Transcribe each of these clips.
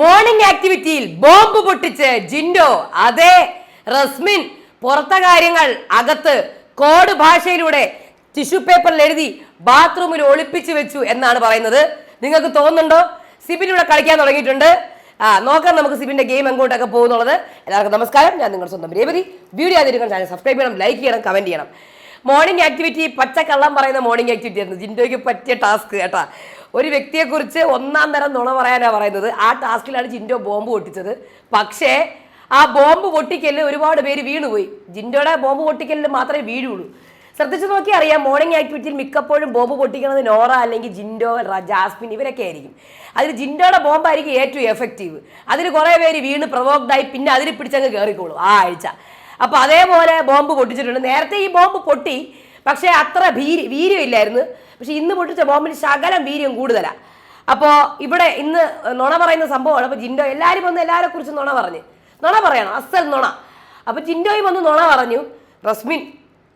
Morning ആക്ടിവിറ്റിയിൽ bomb പൊട്ടിച്ച് ജിൻഡോ അതെ റസ്മിൻ പുറത്തെ കാര്യങ്ങൾ അകത്ത് കോഡ് ഭാഷയിലൂടെ ടിഷ്യൂ പേപ്പറിൽ എഴുതി ബാത്റൂമിൽ ഒളിപ്പിച്ചു വെച്ചു എന്നാണ് പറയുന്നത്. നിങ്ങൾക്ക് തോന്നുന്നുണ്ടോ? സിബിൻ ഇവിടെ കളിക്കാൻ തുടങ്ങിയിട്ടുണ്ട്. ആ നോക്കാം നമുക്ക് സിബിന്റെ ഗെയിം എങ്ങോട്ടൊക്കെ പോകുന്നുള്ളത്. എല്ലാവർക്കും നമസ്കാരം. ഞാൻ നിങ്ങളുടെ സ്വന്തം രേവതി. വീഡിയോ ആദ്യം ചാനൽ സബ്സ്ക്രൈബ് ചെയ്യണം ലൈക്ക് ചെയ്യണം കമന്റ് ചെയ്യണം. മോർണിംഗ് ആക്ടിവിറ്റി പച്ചക്കള്ളം പറയുന്ന മോർണിംഗ് ആക്ടിവിറ്റി ആയിരുന്നു. ജിൻഡോയ്ക്ക് പറ്റിയ ടാസ്ക് കേട്ടാ. ഒരു വ്യക്തിയെക്കുറിച്ച് ഒന്നാം തരം നുണ പറയാനാണ് പറയുന്നത്. ആ ടാസ്കിലാണ് ജിൻഡോ ബോംബ് പൊട്ടിച്ചത്. പക്ഷേ ആ ബോംബ് പൊട്ടിക്കലിൽ ഒരുപാട് പേര് വീണുപോയി. ജിൻഡോയുടെ ബോംബ് പൊട്ടിക്കലിൽ മാത്രമേ വീഴുള്ളൂ. ശ്രദ്ധിച്ചു നോക്കി അറിയാം മോർണിംഗ് ആക്ടിവിറ്റിയിൽ മിക്കപ്പോഴും ബോംബ് പൊട്ടിക്കുന്നത് നോറ അല്ലെങ്കിൽ ജിൻഡോ ജാസ്മിൻ ഇവരൊക്കെ ആയിരിക്കും. അതിൽ ജിൻഡോയുടെ ബോംബായിരിക്കും ഏറ്റവും എഫക്റ്റീവ് അതിൽ കുറേ പേര് വീണ് പ്രൊവോക്ഡായി പിന്നെ അതിൽ പിടിച്ചങ്ങ് കയറിക്കോളും ആ ആഴ്ച. അപ്പോൾ അതേപോലെ ബോംബ് പൊട്ടിച്ചിട്ടുണ്ട്. നേരത്തെ ഈ ബോംബ് പൊട്ടി പക്ഷേ അത്ര ഭീരി വീര്യമില്ലായിരുന്നു. പക്ഷെ ഇന്ന് പൊട്ടിച്ച ബോംബിന് ശകലം വീര്യം കൂടുതലാണ് അപ്പോൾ ഇവിടെ ഇന്ന് നുണ പറയുന്ന സംഭവമാണ്. അപ്പോൾ ജിൻഡോ എല്ലാവരും വന്ന് എല്ലാവരെ കുറിച്ച് നുണ പറഞ്ഞ്. നുണ പറയണം അസൽ നുണ. അപ്പോൾ ജിൻഡോയും വന്ന് നുണ പറഞ്ഞു റസ്മിൻ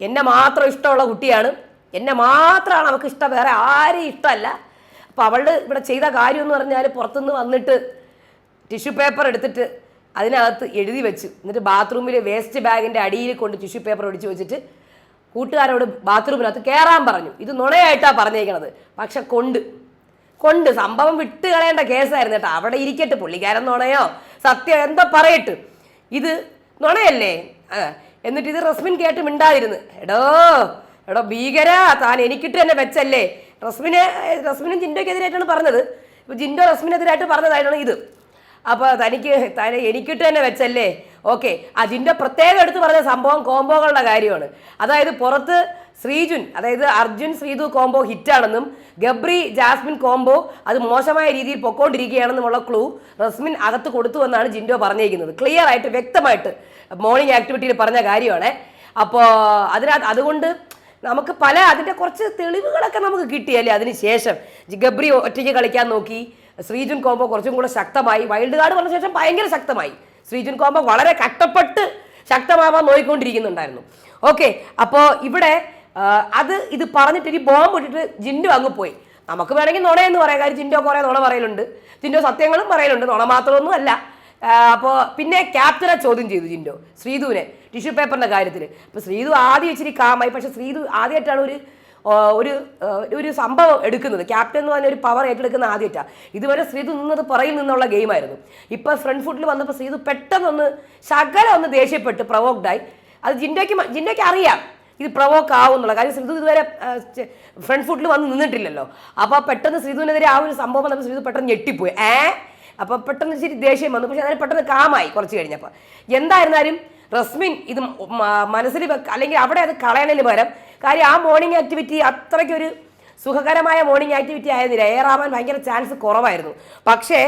എന്നെ മാത്രം ഇഷ്ടമുള്ള കുട്ടിയാണ്. എന്നെ മാത്രമാണ് അവൾക്ക് ഇഷ്ടം വേറെ ആരെയും ഇഷ്ടമല്ല. അപ്പോൾ അവളുടെ ഇവിടെ ചെയ്ത കാര്യം എന്ന് പറഞ്ഞാൽ പുറത്തുനിന്ന് വന്നിട്ട് ടിഷ്യൂ പേപ്പർ എടുത്തിട്ട് അതിനകത്ത് എഴുതി വെച്ചു. എന്നിട്ട് ബാത്റൂമിൽ വേസ്റ്റ് ബാഗിന്റെ അടിയിൽ കൊണ്ട് ടിഷ്യൂ പേപ്പർ ഒടിച്ച് വെച്ചിട്ട് കൂട്ടുകാരോട് ബാത്റൂമിനകത്ത് കയറാൻ പറഞ്ഞു. ഇത് നുണയായിട്ടാണ് പറഞ്ഞേക്കണത്. പക്ഷെ കൊണ്ട്. കൊണ്ട്. സംഭവം വിട്ട് കളയേണ്ട കേസായിരുന്നു കേട്ടോ. അവിടെ ഇരിക്കട്ടെ പുള്ളിക്കാരൻ നുണയോ? സത്യം? എന്തോ പറയട്ട്. ഇത് നുണയല്ലേ? എന്നിട്ട് ഇത് റസ്മിൻ കേട്ട് മിണ്ടാതിരുന്ന്. എടോ എടോ ഭീകര താൻ എനിക്കിട്ട് തന്നെ വെച്ചല്ലേ. റസ്മിനെ റസ്മിനും ജിൻഡോക്കെതിരായിട്ടാണ് പറഞ്ഞത്. ഇപ്പൊ ജിൻഡോ റസ്മിനെതിരായിട്ട് പറഞ്ഞതായിട്ടാണ് ഇത്. അപ്പോൾ തനിക്ക് തന്നെ എനിക്കിട്ട് തന്നെ വെച്ചല്ലേ. ഓക്കെ അതിന്റെ പ്രത്യേകം എടുത്ത് പറഞ്ഞ സംഭവം കോംബോകളുടെ കാര്യമാണ്. അതായത് പുറത്ത് ശ്രീജുൻ അതായത് അർജുൻ ശ്രീതു കോംബോ ഹിറ്റാണെന്നും ഗബ്രി ജാസ്മിൻ കോംബോ അത് മോശമായ രീതിയിൽ പൊക്കോണ്ടിരിക്കുകയാണെന്നുമുള്ള ക്ലൂ റസ്മിൻ അകത്ത് കൊടുത്തു എന്നാണ് ജിൻഡോ പറഞ്ഞിരിക്കുന്നത്. ക്ലിയർ ആയിട്ട് വ്യക്തമായിട്ട് മോർണിംഗ് ആക്ടിവിറ്റിയിൽ പറഞ്ഞ കാര്യമാണ്. അപ്പോൾ അതിനകത്ത് അതുകൊണ്ട് നമുക്ക് പല അതിന്റെ കുറച്ച് തെളിവുകളൊക്കെ നമുക്ക് കിട്ടിയല്ലേ അതിന് ശേഷം? ഗബ്രി ഒറ്റയ്ക്ക് കളിക്കാൻ നോക്കി ശ്രീജുൻ കോംബോ കുറച്ചും കൂടെ ശക്തമായി വൈൽഡ് കാർഡ് വന്ന ശേഷം ഭയങ്കര ശക്തമായി. ശ്രീജുൻ കോമ്പ വളരെ കട്ടപ്പെട്ട് ശക്തമാവാൻ നോയിക്കൊണ്ടിരിക്കുന്നുണ്ടായിരുന്നു. ഓക്കെ അപ്പോൾ ഇവിടെ അത് ഇത് പറഞ്ഞിട്ട് ഇനി ബോംബ് ഇട്ടിട്ട് ജിൻഡു അങ്ങ് പോയി. നമുക്ക് വേണമെങ്കിൽ നുണ എന്ന് പറയാം. കാര്യം ജിൻഡോ കുറേ നുണ പറയലുണ്ട്. ജിൻഡോ സത്യങ്ങളും പറയലുണ്ട്. നുണ മാത്രമൊന്നും അല്ല. അപ്പോൾ പിന്നെ ക്യാപ്റ്റനെ ചോദ്യം ചെയ്തു ജിൻഡോ ശ്രീധുവിനെ ടിഷ്യൂ പേപ്പറിന്റെ കാര്യത്തിൽ അപ്പോൾ ശ്രീധു ആദ്യം ഇച്ചിരി കാമായി പക്ഷേ ശ്രീധു ആദ്യമായിട്ടാണ് ഒരു ഒരു ഒരു സംഭവം എടുക്കുന്നത്. ക്യാപ്റ്റൻ എന്ന് പറഞ്ഞ ഒരു പവർ ഏറ്റെടുക്കുന്ന ആദ്യമായിട്ടാണ് ഇതുവരെ ശ്രീധു നിന്നത് പുറകിൽ നിന്നുള്ള ഗെയിമായിരുന്നു ഇപ്പോൾ ഫ്രണ്ട് ഫുട്ടിൽ വന്നപ്പോൾ ശ്രീധു പെട്ടെന്നൊന്ന് ശകലം ഒന്ന് ദേഷ്യപ്പെട്ട് പ്രൊവോക്ഡായി അത് ജിൻഡോയ്ക്ക് ജിൻഡയ്ക്ക് അറിയാം. ഇത് പ്രൊവോക്ക് ആവും എന്നുള്ള കാര്യം. ശ്രീതു ഇതുവരെ ഫ്രണ്ട് ഫുട്ടിൽ വന്ന് നിന്നിട്ടില്ലല്ലോ. അപ്പോൾ പെട്ടെന്ന് ശ്രീതുവിനെതിരെ ആ ഒരു സംഭവം വന്നപ്പോൾ ശ്രീതു പെട്ടെന്ന് ഞെട്ടിപ്പോയി. ഏ? അപ്പോൾ പെട്ടെന്ന് ശരി ദേഷ്യം വന്നു. പക്ഷേ അതിന് പെട്ടെന്ന് കാമായി കുറച്ച് കഴിഞ്ഞപ്പോൾ എന്തായിരുന്നാലും റസ്മിൻ ഇത് മനസ്സിൽ അല്ലെങ്കിൽ അവിടെ അത് കളയണതിന് പകരം കാര്യം ആ മോർണിംഗ് ആക്ടിവിറ്റി അത്രയ്ക്കൊരു സുഖകരമായ മോർണിംഗ് ആക്ടിവിറ്റി ആയിരുന്നില്ല. എയറാവാൻ ഭയങ്കര ചാൻസ് കുറവായിരുന്നു. പക്ഷേ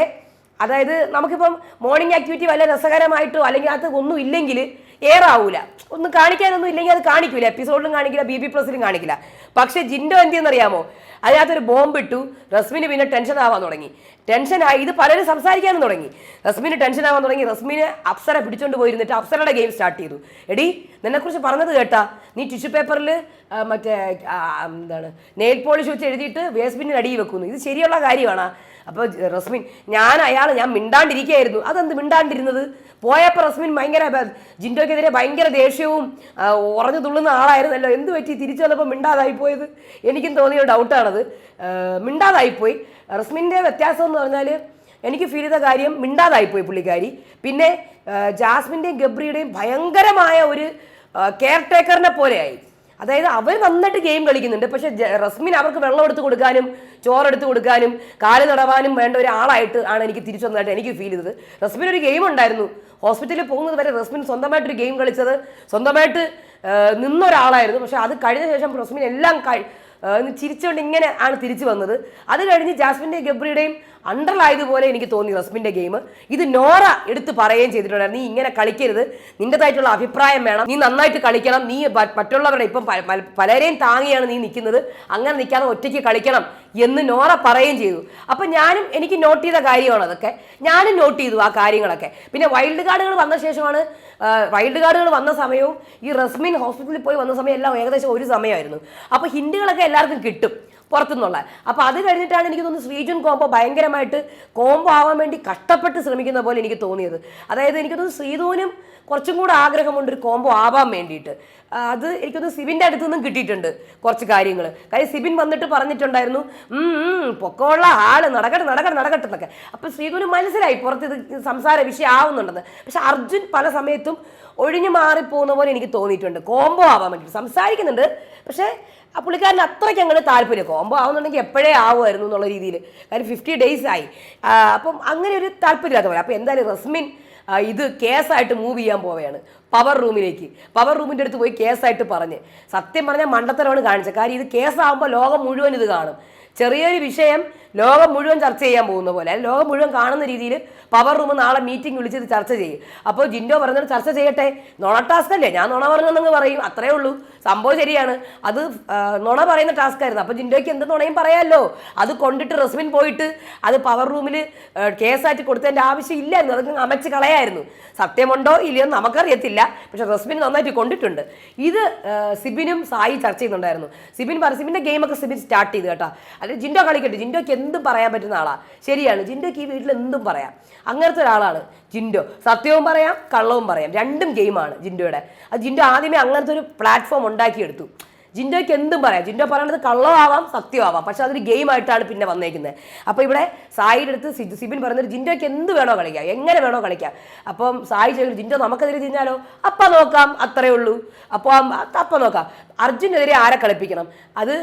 അതായത് നമുക്കിപ്പം മോർണിംഗ് ആക്ടിവിറ്റി വല്ല രസകരമായിട്ടോ അല്ലെങ്കിൽ അത് ഒന്നും ഇല്ലെങ്കിൽ എയർ ആവൂല ഒന്നും കാണിക്കാനൊന്നും ഇല്ലെങ്കിൽ അത് കാണിക്കൂല. എപ്പിസോഡിലും കാണിക്കില്ല ബി ബി പ്ലസിലും കാണിക്കില്ല. പക്ഷേ ജിൻഡോ എന്ത് ചെയ്യുന്നറിയാമോ അതിനകത്തൊരു ബോംബ് ഇട്ടു. റസ്മിന് പിന്നെ ടെൻഷൻ ആവാൻ തുടങ്ങി. ടെൻഷനായി ഇത് പലരും സംസാരിക്കാനും തുടങ്ങി. റസ്മിന് ടെൻഷൻ ആവാൻ തുടങ്ങി. റസ്മിന് അപ്സര പിടിച്ചോണ്ട് പോയിരുന്നിട്ട് അപ്സരയുടെ ഗെയിം സ്റ്റാർട്ട് ചെയ്തു. എടി നിന്നെക്കുറിച്ച് പറഞ്ഞത് കേട്ടാ. നീ ടിഷ്യൂ പേപ്പറിൽ മറ്റേ എന്താണ് നെയിൽ പോളിഷ് വെച്ച് എഴുതിയിട്ട് വേസ്റ്റ് ബിന്നിന് അടിയിൽ വെക്കുന്നു. ഇത് ശരിയുള്ള കാര്യമാണ്. അപ്പോൾ റസ്മിൻ ഞാൻ അയാൾ ഞാൻ മിണ്ടാണ്ടിരിക്കുകയായിരുന്നു. അതെന്ത് മിണ്ടാണ്ടിരുന്നത്? പോയപ്പോൾ റസ്മിൻ ഭയങ്കര ബ- ജിൻഡോയ്ക്കെതിരെ ഭയങ്കര ദേഷ്യവും ഉറഞ്ഞു തുള്ളുന്ന ആളായിരുന്നല്ലോ. എന്ത് പറ്റി? തിരിച്ചു വന്നപ്പോൾ മിണ്ടാതായി പോയത്? എനിക്കും തോന്നിയ ഡൗട്ടാണത് മിണ്ടാതായിപ്പോയി റസ്മിന്റെ വ്യത്യാസം എന്ന് പറഞ്ഞാൽ എനിക്ക് ഫീൽ ചെയ്ത കാര്യം മിണ്ടാതായിപ്പോയി പുള്ളിക്കാരി. പിന്നെ ജാസ്മിന്റെയും ഗബ്രിയുടെയും ഭയങ്കരമായ ഒരു കെയർ ടേക്കറിനെ പോലെയായി. അതായത് അവർ നന്നായിട്ട് ഗെയിം കളിക്കുന്നുണ്ട്. പക്ഷെ റസ്മിൻ അവർക്ക് വെള്ളം എടുത്ത് കൊടുക്കാനും ചോറെടുത്ത് കൊടുക്കാനും കാൽ നടവാനും വേണ്ട ഒരാളായിട്ട് ആണ് എനിക്ക് തിരിച്ചു വന്നതായിട്ട് എനിക്ക് ഫീൽ ചെയ്തത്. റസ്മിൻ ഒരു ഗെയിം ഉണ്ടായിരുന്നു. ഹോസ്പിറ്റലിൽ പോകുന്നത് വരെ റസ്മിൻ സ്വന്തമായിട്ടൊരു ഗെയിം കളിച്ചത്. സ്വന്തമായിട്ട് നിന്ന ഒരാളായിരുന്നു. പക്ഷെ അത് കഴിഞ്ഞ ശേഷം റസ്മിൻ എല്ലാം ഇന്ന് ചിരിച്ചുകൊണ്ട് ഇങ്ങനെ ആണ് തിരിച്ചു വന്നത്. അത് കഴിഞ്ഞ് ജാസ്മിന്റെയും ഗബ്രിയുടെയും അണ്ടറിലായതുപോലെ എനിക്ക് തോന്നി റസ്മിന്റെ ഗെയിം. ഇത് നോറ എടുത്ത് പറയുകയും ചെയ്തിട്ടുണ്ടായിരുന്നു നീ ഇങ്ങനെ കളിക്കരുത്. നിന്റെതായിട്ടുള്ള അഭിപ്രായം വേണം. നീ നന്നായിട്ട് കളിക്കണം. നീ മറ്റുള്ളവരുടെ ഇപ്പം പലരെയും താങ്ങിയാണ് നീ നിൽക്കുന്നത്. അങ്ങനെ നിൽക്കാതെ ഒറ്റയ്ക്ക് കളിക്കണം. എന്ന് നോറ പറയുകയും ചെയ്തു. അപ്പം ഞാനും എനിക്ക് നോട്ട് ചെയ്ത കാര്യമാണ് അതൊക്കെ. ഞാനും നോട്ട് ചെയ്തു ആ കാര്യങ്ങളൊക്കെ. പിന്നെ വൈൽഡ് കാർഡുകൾ വന്ന ശേഷമാണ് വൈൽഡ് കാർഡുകൾ വന്ന സമയവും ഈ റസ്മിൻ ഹോസ്പിറ്റലിൽ പോയി വന്ന സമയം എല്ലാം ഏകദേശം ഒരു സമയമായിരുന്നു. അപ്പോൾ ഹിന്ദികളൊക്കെ എല്ലാവർക്കും കിട്ടും. പുറത്തുനിന്നുള്ള. അപ്പോൾ അത് കഴിഞ്ഞിട്ടാണ് എനിക്ക് തോന്നുന്നത് ശ്രീജുൻ കോംബോ ഭയങ്കരമായിട്ട് കോംബോ ആവാൻ വേണ്ടി കഷ്ടപ്പെട്ട് ശ്രമിക്കുന്ന പോലെ എനിക്ക് തോന്നിയത്. അതായത് എനിക്ക് തോന്നുന്നു ശ്രീധുവിനും കുറച്ചും കൂടെ ആഗ്രഹമുണ്ട് ഒരു കോംബോ ആവാൻ വേണ്ടിയിട്ട്. അത് എനിക്കൊന്ന് സിബിന്റെ അടുത്ത് നിന്നും കിട്ടിയിട്ടുണ്ട് കുറച്ച് കാര്യങ്ങൾ കാര്യം സിബിൻ വന്നിട്ട് പറഞ്ഞിട്ടുണ്ടായിരുന്നു "ഉം, ഉം, പൊക്കമുള്ള ആൾ നടക്കട്ടെ നടക്കട്ടെ നടക്കട്ടെ എന്നൊക്കെ. അപ്പം ശ്രീധുവിന് മനസ്സിലായി പുറത്ത് ഇത് സംസാര വിഷയം ആവുന്നുണ്ടെന്ന്. പക്ഷെ അർജുൻ പല സമയത്തും ഒഴിഞ്ഞു മാറിപ്പോകുന്ന പോലെ എനിക്ക് തോന്നിയിട്ടുണ്ട്. കോംബോ ആവാൻ വേണ്ടിയിട്ട്. സംസാരിക്കുന്നുണ്ട് പക്ഷേ ആ പുള്ളിക്കാരന് അത്രയ്ക്ക് അങ്ങോട്ട് താല്പര്യം. കോമ്പോ ആവുന്നുണ്ടെങ്കിൽ എപ്പോഴേ ആവുമായിരുന്നു എന്നുള്ള രീതിയിൽ. കാര്യം ഫിഫ്റ്റി ഡേയ്സ് ആയി. അപ്പം അങ്ങനെ ഒരു താല്പര്യമില്ലാത്ത പോലെ. അപ്പം എന്തായാലും റസ്മിൻ ഇത് കേസായിട്ട് മൂവ് ചെയ്യാൻ പോവുകയാണ്. പവർ റൂമിലേക്ക് പവർ റൂമിന്റെ അടുത്ത് പോയി കേസായിട്ട് പറഞ്ഞ്. സത്യം പറഞ്ഞാൽ മണ്ടത്തരമാണ് കാണിച്ചത്. കാര്യം ഇത് കേസാകുമ്പോൾ ലോകം മുഴുവൻ ഇത് കാണും. ചെറിയൊരു വിഷയം ലോകം മുഴുവൻ ചർച്ച ചെയ്യാൻ പോകുന്ന പോലെ. ലോകം മുഴുവൻ കാണുന്ന രീതിയിൽ പവർ റൂം നാളെ മീറ്റിംഗ് വിളിച്ചത് ചർച്ച ചെയ്യും. അപ്പോൾ ജിൻഡോ പറഞ്ഞത് ചർച്ച ചെയ്യട്ടെ. നുണ ടാസ്ക് അല്ലേ? ഞാൻ നുണ പറഞ്ഞെന്നങ്ങ് പറയും. അത്രേ ഉള്ളൂ. സംഭവം ശരിയാണ്. അത് നുണ പറയുന്ന ടാസ്ക് ആയിരുന്നു. അപ്പോൾ ജിൻഡോയ്ക്ക് എന്ത് നുണയും പറയാമല്ലോ അത് കൊണ്ടിട്ട് റസ്മിൻ പോയിട്ട് അത് പവർ റൂമിൽ കേസായിട്ട് കൊടുത്തതിന്റെ ആവശ്യം ഇല്ലായിരുന്നു. അതൊക്കെ അമച്ച് കളയായിരുന്നു. സത്യമുണ്ടോ? ഇല്ലയോ? നമുക്കറിയത്തില്ല. പക്ഷെ റസ്മിൻ നന്നായിട്ട് കൊണ്ടിട്ടുണ്ട്. ഇത് സിബിനും സായി ചർച്ച ചെയ്യുന്നുണ്ടായിരുന്നു. സിബിൻ പറ സിബിന്റെ ഗെയിമൊക്കെ സിബിൻ സ്റ്റാർട്ട് ചെയ്തു കേട്ടോ. അല്ലെങ്കിൽ ജിൻഡോ കളിക്കട്ടെ. ജിൻഡോയ്ക്ക് എന്തും പറയാൻ പറ്റുന്ന ആളാണ് ശരിയാണ്. ജിൻഡോയ്ക്ക് ഈ വീട്ടിൽ എന്തും പറയാം. അങ്ങനത്തെ ഒരാളാണ് ജിൻഡോ. സത്യവും പറയാം കള്ളവും പറയാം. രണ്ടും ഗെയിമാണ് ജിൻഡോയുടെ. അത് ജിൻഡോ ആദ്യമേ അങ്ങനത്തെ ഒരു പ്ലാറ്റ്ഫോം ഉണ്ടാക്കിയെടുത്തു. ജിൻഡോയ്ക്ക് എന്തും പറയാം. ജിൻഡോ ആവാം കള്ളമാവാം ആവാം പക്ഷെ അതൊരു ഗെയിമായിട്ടാണ് പിന്നെ വന്നേക്കുന്നത് അപ്പോൾ ഇവിടെ സായിയുടെ അടുത്ത് സിബിൻ പറയുന്നത് ജിൻഡോയ്ക്ക് എന്ത് വേണോ കളിക്കാം. എങ്ങനെ വേണോ കളിക്കാം. അപ്പം സായി ചോദിക്കും ജിൻഡോ നമുക്കെതിരെ തിരിഞ്ഞാലോ അപ്പം നോക്കാം. അത്രയേ ഉള്ളൂ. അപ്പോൾ അപ്പം നോക്കാം. അർജുനെതിരെ ആരെ കളിപ്പിക്കണം? അത്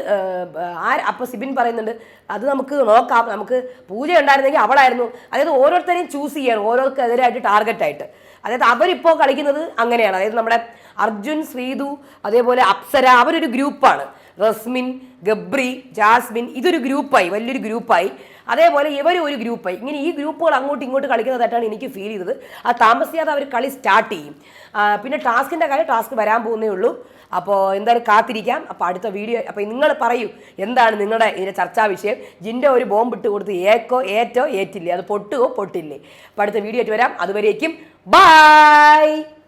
അപ്പോൾ സിബിൻ പറയുന്നുണ്ട് അത് നമുക്ക് നോക്കാം. നമുക്ക് പൂജ ഉണ്ടായിരുന്നെങ്കിൽ അവളായിരുന്നു. അതായത് ഓരോരുത്തരെയും ചൂസ് ചെയ്യണം. ടാർഗറ്റ് ടാർഗറ്റായിട്ട് അതായത് അവരിപ്പോൾ കളിക്കുന്നത് അങ്ങനെയാണ്. അതായത് നമ്മുടെ അർജുൻ ശ്രീതു അതേപോലെ അപ്സര അവരൊരു ഗ്രൂപ്പാണ് റസ്മിൻ ഗബ്രി ജാസ്മിൻ ഇതൊരു ഗ്രൂപ്പായി വലിയൊരു ഗ്രൂപ്പായി അതേപോലെ ഇവർ ഒരു ഗ്രൂപ്പായി. ഇങ്ങനെ ഈ ഗ്രൂപ്പുകൾ അങ്ങോട്ടും ഇങ്ങോട്ട് കളിക്കുന്നതായിട്ടാണ് എനിക്ക് ഫീൽ ചെയ്തത്. ആ താമസിയാതെ അവർ കളി സ്റ്റാർട്ട് ചെയ്യും. പിന്നെ ടാസ്കിന്റെ കാര്യം ടാസ്ക് വരാൻ പോകുന്നേ ഉള്ളൂ. അപ്പോൾ എന്തായാലും കാത്തിരിക്കാം. അപ്പോൾ അടുത്ത വീഡിയോ അപ്പോൾ നിങ്ങൾ പറയൂ എന്താണ് നിങ്ങളുടെ ഇതിന്റെ ചർച്ചാ വിഷയം? ജിന്റെ ഒരു ബോംബ് ഇട്ട് കൊടുത്ത് ഏക്കോ ഏറ്റോ ഏറ്റില്ലേ? അത് പൊട്ടുകോ പൊട്ടില്ലേ? അപ്പോൾ അടുത്ത വീഡിയോ ആയിട്ട് വരാം. അതുവരേക്കും ബായ്